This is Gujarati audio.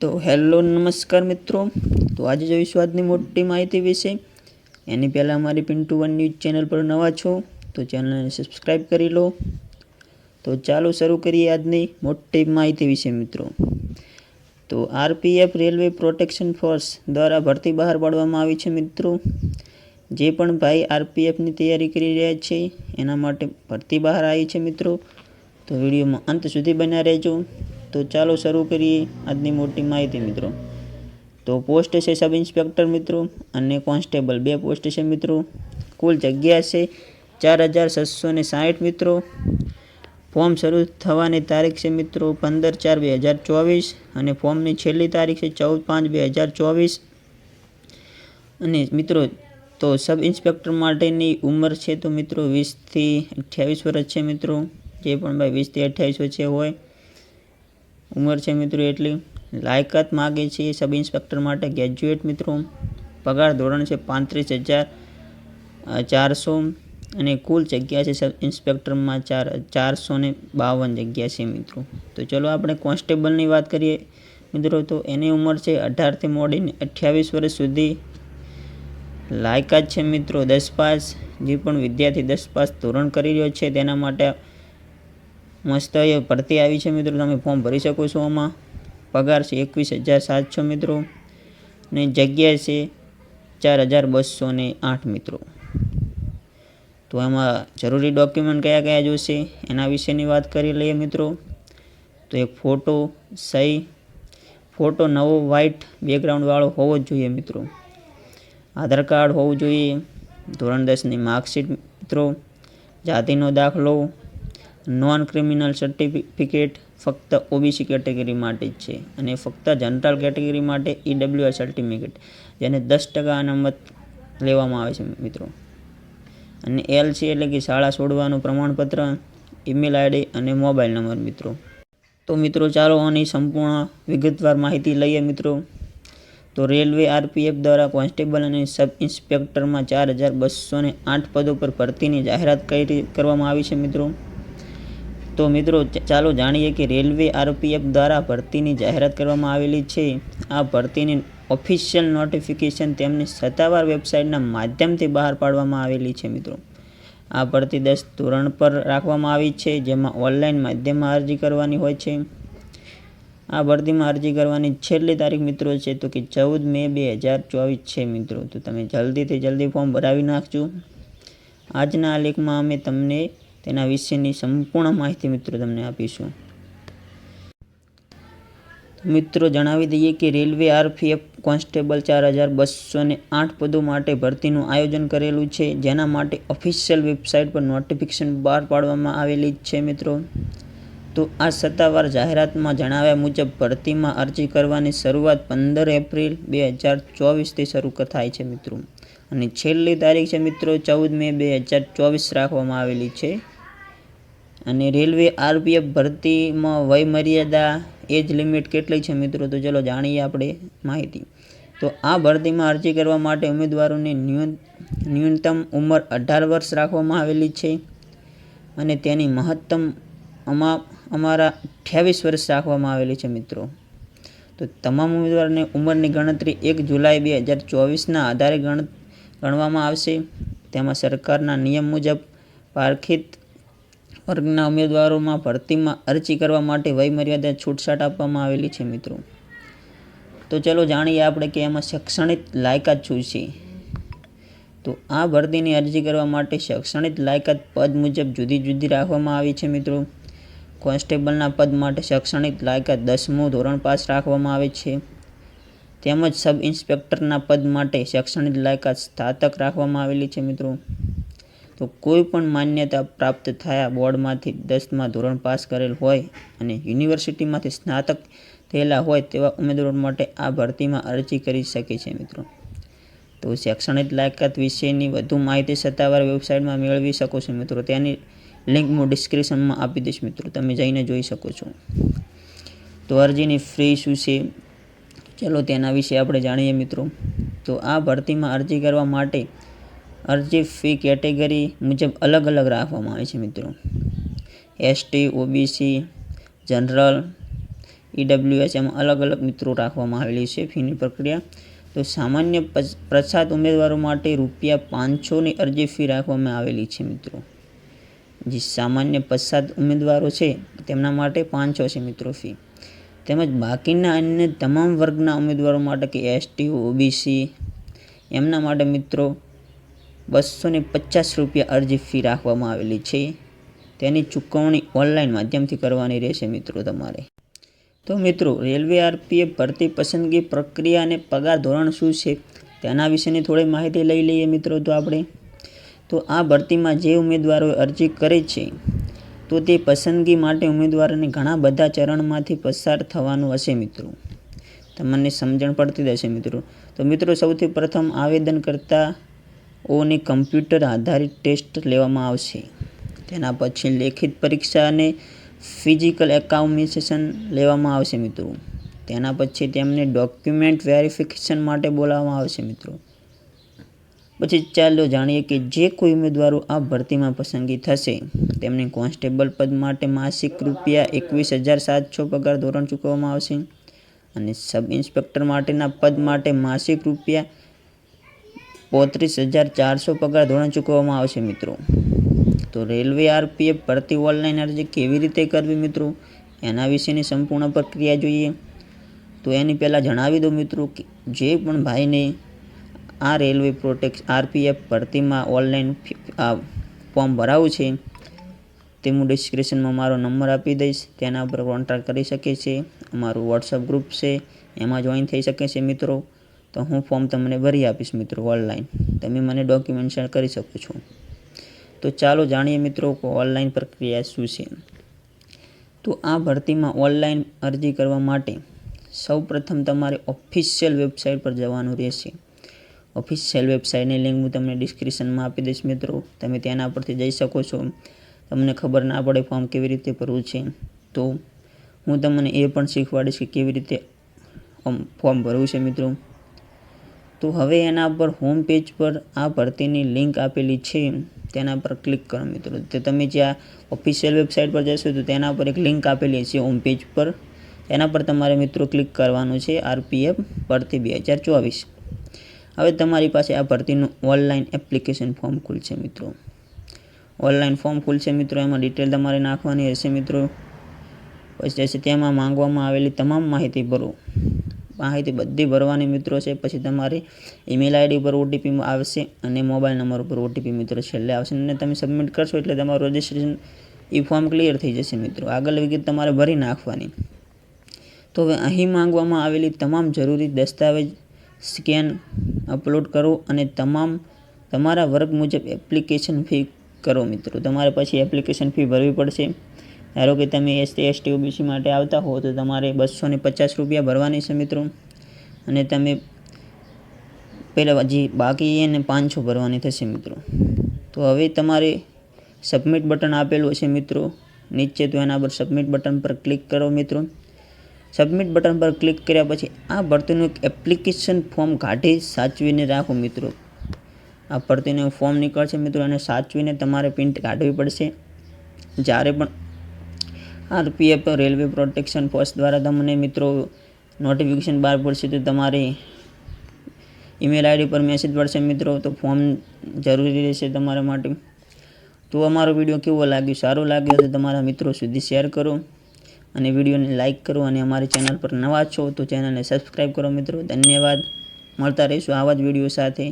તો હેલો, નમસ્કાર મિત્રો. તો આજે જોઈશું આજની મોટી માહિતી વિશે. એની પહેલાં અમારી પિન્ટુ વન ન્યૂઝ ચેનલ પર નવા છો, તો ચેનલને સબસ્ક્રાઈબ કરી લો. તો ચાલો શરૂ કરીએ આજની મોટી માહિતી વિશે મિત્રો. તો આરપીએફ રેલવે પ્રોટેક્શન ફોર્સ દ્વારા ભરતી બહાર પાડવામાં આવી છે મિત્રો. જે પણ ભાઈ આરપીએફની તૈયારી કરી રહ્યા છે, એના માટે ભરતી બહાર આવી છે મિત્રો. તો વિડીયોમાં અંત સુધી બન્યા રહેજો. તો ચાલો શરૂ કરીએ આજની મોટી માહિતી, મિત્રો. તો પોસ્ટ છે સબ ઇન્સ્પેક્ટર, મિત્રો, અને કોન્સ્ટેબલ. બે પોસ્ટ છે, મિત્રો. કુલ જગ્યા છે ચાર હજાર છસો ને સાઠ મિત્રો. ફોર્મ શરૂ થવાની તારીખ છે, મિત્રો, પંદર ચાર બે હજાર ચોવીસ. અને ફોર્મની છેલ્લી તારીખ છે ચૌદ પાંચ બે હજાર ચોવીસ. અને મિત્રો, તો સબ ઇન્સ્પેક્ટર માટેની ઉંમર છે તો, મિત્રો, વીસથી અઠ્યાવીસ વર્ષ છે, મિત્રો. જે પણ ભાઈ વીસથી અઠ્યાવીસ વચ્ચે હોય ઉંમર છે મિત્રો એટલી. લાયકાત માગે છે સબ ઇન્સ્પેક્ટર માટે. ગ્રેજ્યુએટ મિત્રો. પગાર ધોરણ છે પાંત્રીસ હજાર ચારસો અને કુલ જગ્યા છે સબ ઇન્સ્પેક્ટરમાં ચાર, ચારસો ને બાવન જગ્યા છે મિત્રો. તો ચલો આપણે કોન્સ્ટેબલની વાત કરીએ. મિત્રો, તો એની ઉંમર છે અઢારથી મોડીને અઠ્યાવીસ વર્ષ સુધી. લાયકાત છે મિત્રો દસ પાસ. જે પણ વિદ્યાર્થી દસ પાસ ધોરણ કરી રહ્યો છે તેના માટે મસ્ત એ ભરતી આવી છે મિત્રો. તમે ફોર્મ ભરી શકો છો આમાં. પગાર છે એકવીસ હજાર સાતસો મિત્રો. ને જગ્યા છે ચાર હજાર બસો ને આઠ મિત્રો. તો એમાં જરૂરી ડોક્યુમેન્ટ કયા કયા જોશે એના વિશેની વાત કરી લઈએ મિત્રો. તો એક ફોટો સહી. ફોટો નવો વ્હાઇટ બેકગ્રાઉન્ડવાળો હોવો જ જોઈએ મિત્રો. આધાર કાર્ડ હોવું જોઈએ. ધોરણ દસની માર્કશીટ મિત્રો. જાતિનો દાખલો. નોન ક્રિમિનલ સર્ટિફિકેટ ફક્ત ઓબીસી કેટેગરી માટે જ છે. અને ફક્ત જનરલ કેટેગરી માટે ઈડબ્લ્યુઆર સર્ટિફિકેટ જેને દસ ટકા અનામત લેવામાં આવે છે મિત્રો. અને એલ છે એટલે કે શાળા છોડવાનું પ્રમાણપત્ર ઈમેલ આઈડી અને મોબાઈલ નંબર મિત્રો. તો મિત્રો ચાલો આની સંપૂર્ણ વિગતવાર માહિતી લઈએ મિત્રો. તો રેલવે આરપીએફ દ્વારા કોન્સ્ટેબલ અને સબ ઇન્સ્પેક્ટરમાં ચાર હજાર બસો આઠ પદો પર ભરતીની જાહેરાત કરી કરવામાં આવી છે મિત્રો. તો મિત્રો ચાલો જાણીએ કે રેલવે આરપીએફ દ્વારા ભરતીની જાહેરાત કરવામાં આવેલી છે. આ ભરતીની ઓફિશિયલ નોટિફિકેશન તેમની સત્તાવાર વેબસાઇટના માધ્યમથી બહાર પાડવામાં આવેલી છે, મિત્રો. આ ભરતી દસ ધોરણ પર રાખવામાં આવી છે, જેમાં ઓનલાઈન માધ્યમમાં અરજી કરવાની હોય છે. આ ભરતીમાં અરજી કરવાની છેલ્લી તારીખ, મિત્રો, છે તો કે ચૌદ મે બે હજાર ચોવીસ છે, મિત્રો. તો તમે જલ્દીથી જલ્દી ફોર્મ ભરાવી નાખજો. આજના આ લેખમાં અમે તમને તેના વિશેની સંપૂર્ણ માહિતી મિત્રો તમને આપીશું. મિત્રો, જણાવી દઈએ કે રેલવે આરપીએફ કોન્સ્ટેબલ ચાર હજાર બસો ને આઠ પદો માટે ભરતીનું આયોજન કરેલું છે, જેના માટે ઓફિશિયલ વેબસાઇટ પર નોટિફિકેશન બહાર પાડવામાં આવેલી છે મિત્રો. તો આ સત્તાવાર જાહેરાતમાં જણાવ્યા મુજબ, ભરતીમાં અરજી કરવાની શરૂઆત પંદર એપ્રિલ બે હજાર ચોવીસથી શરૂ થાય છે મિત્રો. અને છેલ્લી તારીખ છે મિત્રો, ચૌદ મે બે હજાર ચોવીસ રાખવામાં આવેલી છે. અને રેલવે આરપીએફ ભરતીમાં વય મર્યાદા એજ લિમિટ કેટલી છે મિત્રો? તો ચલો જાણીએ આપણે માહિતી. તો આ ભરતીમાં અરજી કરવા માટે ઉમેદવારોની ન્યૂનતમ ઉંમર અઢાર વર્ષ રાખવામાં આવેલી છે અને તેની મહત્તમ અમા, અમારા અઠ્યાવીસ વર્ષ રાખવામાં આવેલી છે મિત્રો. તો તમામ ઉમેદવારોને ઉંમરની ગણતરી એક જુલાઈ બે હજાર ચોવીસના આધારે ગણ, ગણવામાં આવશે. તેમાં સરકારના નિયમ મુજબ પારખિત વર્ગના ઉમેદવારોમાં ભરતીમાં અરજી કરવા માટે વયમર્યાદા છૂટછાટ આપવામાં આવેલી છે, મિત્રો. તો ચલો જાણીએ આપણે કે એમાં શૈક્ષણિક લાયકાત શું છે. તો આ ભરતીની અરજી કરવા માટે શૈક્ષણિક લાયકાત પદ મુજબ જુદી જુદી રાખવામાં આવી છે, મિત્રો. કોન્સ્ટેબલના પદ માટે શૈક્ષણિક લાયકાત દસમું ધોરણ પાસ રાખવામાં આવે છે. તેમજ સબ ઇન્સ્પેક્ટરના પદ માટે શૈક્ષણિક લાયકાત સ્નાતક રાખવામાં આવેલી છે, મિત્રો. તો કોઈ પણ માન્યતા પ્રાપ્ત થયા બોર્ડમાંથી દસમાં ધોરણ પાસ કરેલ હોય અને યુનિવર્સિટીમાંથી સ્નાતક થયેલા હોય તેવા ઉમેદવારો માટે આ ભરતીમાં અરજી કરી શકે છે મિત્રો. તો શૈક્ષણિક લાયકાત વિશેની વધુ માહિતી સત્તાવાર વેબસાઇટમાં મેળવી શકો છો મિત્રો. તેની લિંક હું ડિસ્ક્રિપ્શનમાં આપી દઈશ મિત્રો. તમે જઈને જોઈ શકો છો. તો અરજીની ફ્રી શું છે? ચલો તેના વિશે આપણે જાણીએ મિત્રો. તો આ ભરતીમાં અરજી કરવા માટે અરજી ફી કેટેગરી મુજબ અલગ અલગ રાખવામાં આવે છે મિત્રો. એસટી ઓબીસી જનરલ ઈડબ્લ્યુએસ એમાં અલગ અલગ મિત્રો રાખવામાં આવેલી છે ફીની પ્રક્રિયા. તો સામાન્ય પ્રસાદ ઉમેદવારો માટે રૂપિયા પાંચસોની અરજી ફી રાખવામાં આવેલી છે મિત્રો. જે સામાન્ય પસાદ ઉમેદવારો છે તેમના માટે પાંચસો છે મિત્રો ફી. તેમજ બાકીના અન્ય તમામ વર્ગના ઉમેદવારો માટે કે એસટી ઓબીસી એમના માટે મિત્રો બસો ને પચાસ રૂપિયા અરજી ફી રાખવામાં આવેલી છે. તેની ચૂકવણી ઓનલાઈન માધ્યમથી કરવાની રહેશે મિત્રો તમારે. તો મિત્રો, રેલવે આરપીએફ ભરતી પસંદગી પ્રક્રિયા અને પગાર ધોરણ શું છે? તેના વિશેની થોડી માહિતી લઈ લઈએ મિત્રો તો આપણે. તો આ ભરતીમાં જે ઉમેદવારોએ અરજી કરી છે, તો તે પસંદગી માટે ઉમેદવારોને ઘણા બધા ચરણમાંથી પસાર થવાનું હશે મિત્રો. તમને સમજણ પડતી જ હશે મિત્રો. તો મિત્રો, સૌથી પ્રથમ આવેદનકર્તાઓની કમ્પ્યુટર આધારિત ટેસ્ટ લેવામાં આવશે. તેના પછી લેખિત પરીક્ષા અને ફિઝિકલ એકાઉમેશન લેવામાં આવશે મિત્રો. તેના પછી તેમને ડોક્યુમેન્ટ વેરિફિકેશન માટે બોલાવવામાં આવશે મિત્રો. પછી ચાલો જાણીએ કે જે કોઈ ઉમેદવારો આ ભરતીમાં પસંદગી થશે. તેમને કોન્સ્ટેબલ પદ માટે માસિક રૂપિયા એકવીસ હજાર સાતસો પગાર ધોરણ ચૂકવવામાં આવશે. અને સબ ઇન્સ્પેક્ટર માટેના પદ માટે માસિક રૂપિયા પોત્રીસ હજાર ચારસો પગાર ધોરણ ચૂકવવામાં આવશે મિત્રો. તો રેલવે આરપીએફ ભરતી ઓનલાઈન અરજી કેવી રીતે કરવી, મિત્રો? એના વિશેની સંપૂર્ણ પ્રક્રિયા જોઈએ. તો એની પહેલાં જણાવી દઉં, મિત્રો, કે જે પણ ભાઈને આ રેલવે પ્રોટેક્સ આરપીએફ ભરતીમાં ઓનલાઈન ફોર્મ ભરાવું છે, તે હું ડિસ્ક્રિપ્શનમાં મારો નંબર આપી દઈશ. તેના પર કોન્ટેક્ટ કરી શકે છે. અમારું વોટ્સઅપ ગ્રુપ છે. એમાં જોઈન થઈ શકે છે, મિત્રો. તો હું ફોર્મ તમને ભરી આપીશ મિત્રો ઓનલાઈન તમે મને ડોક્યુમેન્ટ શેર કરી શકો છો. તો ચાલો જાણીએ મિત્રો ઓનલાઈન પ્રક્રિયા શું છે. તો આ ભરતીમાં ઓનલાઈન અરજી કરવા માટે સૌ પ્રથમ તમારે ઓફિશિયલ વેબસાઇટ પર જવાનું રહેશે. ઓફિશિયલ વેબસાઇટની લિંક હું તમને ડિસ્ક્રિપ્શનમાં આપી દઈશ મિત્રો. તમે તેના પરથી જઈ શકો છો. તમને ખબર ના પડે ફોર્મ કેવી રીતે ભરવું છે. તો હું તમને એ પણ શીખવાડીશ કે કેવી રીતે ફોર્મ ભરવું છે મિત્રો. તો હવે એના પર હોમ પેજ પર આ ભરતીની લિંક આપેલી છે. તેના પર ક્લિક કરો મિત્રો. તો તમે જ્યાં ઓફિશિયલ વેબસાઇટ પર જશો તો તેના પર એક લિંક આપેલી છે હોમ પેજ પર. તેના પર તમારે મિત્રો ક્લિક કરવાનું છે આરપીએફ ભરતી બે હજાર ચોવીસ. હવે તમારી પાસે આ ભરતીનું ઓનલાઈન એપ્લિકેશન ફોર્મ ખુલશે મિત્રો. ઓનલાઈન ફોર્મ ખુલશે મિત્રો. એમાં ડિટેલ તમારે નાખવાની રહેશે મિત્રો. પછી તેમાં માંગવામાં આવેલી તમામ માહિતી ભરો. માહિતી બધી ભરવાની મિત્રો છે. પછી તમારી ઈમેલ આઈડી ઉપર ઓટીપી આવશે અને મોબાઈલ નંબર ઉપર ઓટીપી મિત્રો છેલ્લે આવશે. અને તમે સબમિટ કરશો એટલે તમારું રજિસ્ટ્રેશન એ ફોર્મ ક્લિયર થઈ જશે મિત્રો. આગળ વિગત તમારે ભરી નાખવાની. તો હવે અહીં માંગવામાં આવેલી તમામ જરૂરી દસ્તાવેજ સ્કેન અપલોડ કરો અને તમામ તમારા વર્ગ મુજબ એપ્લિકેશન ફી કરો મિત્રો. તમારે પછી એપ્લિકેશન ફી ભરવી પડશે. ધારો કે તમે એસટી એસટી ઓબીસી માટે આવતા હો, તો તમારે બસો ને પચાસ રૂપિયા ભરવાની છે મિત્રો. અને તમે પહેલાં જે બાકી એને પાંચસો ભરવાની થશે મિત્રો. તો હવે તમારે સબમિટ બટન આપેલું હશે મિત્રો. નીચે તો એના પર સબમિટ બટન પર ક્લિક કરો મિત્રો. સબમિટ બટન પર ક્લિક કર્યા પછી આ ભરતીનું એક એપ્લિકેશન ફોર્મ કાઢી સાચવીને રાખો મિત્રો. આ ભરતીનું ફોર્મ નીકળશે મિત્રો અને સાચવીને તમારે પ્રિન્ટ કાઢવી પડશે. જ્યારે પણ આરપીએફ રેલવે પ્રોટેક્શન ફોર્સ દ્વારા તમને મિત્રો નોટિફિકેશન બહાર પડશે તો તમારી ઈમેલ આઈડી પર મેસેજ પડશે. મિત્રો, તો ફોર્મ જરૂરી રહેશે તમારા માટે. તો અમારો વીડિયો કેવો લાગ્યો? સારો લાગ્યો તો તમારા મિત્રો સુધી શેર કરો અને વિડીયોને લાઇક કરો અને અમારી ચેનલ પર નવા છો તો ચેનલને સબસ્ક્રાઈબ કરો મિત્રો. ધન્યવાદ. મળતા રહીશું આવા જ વીડિયો સાથે.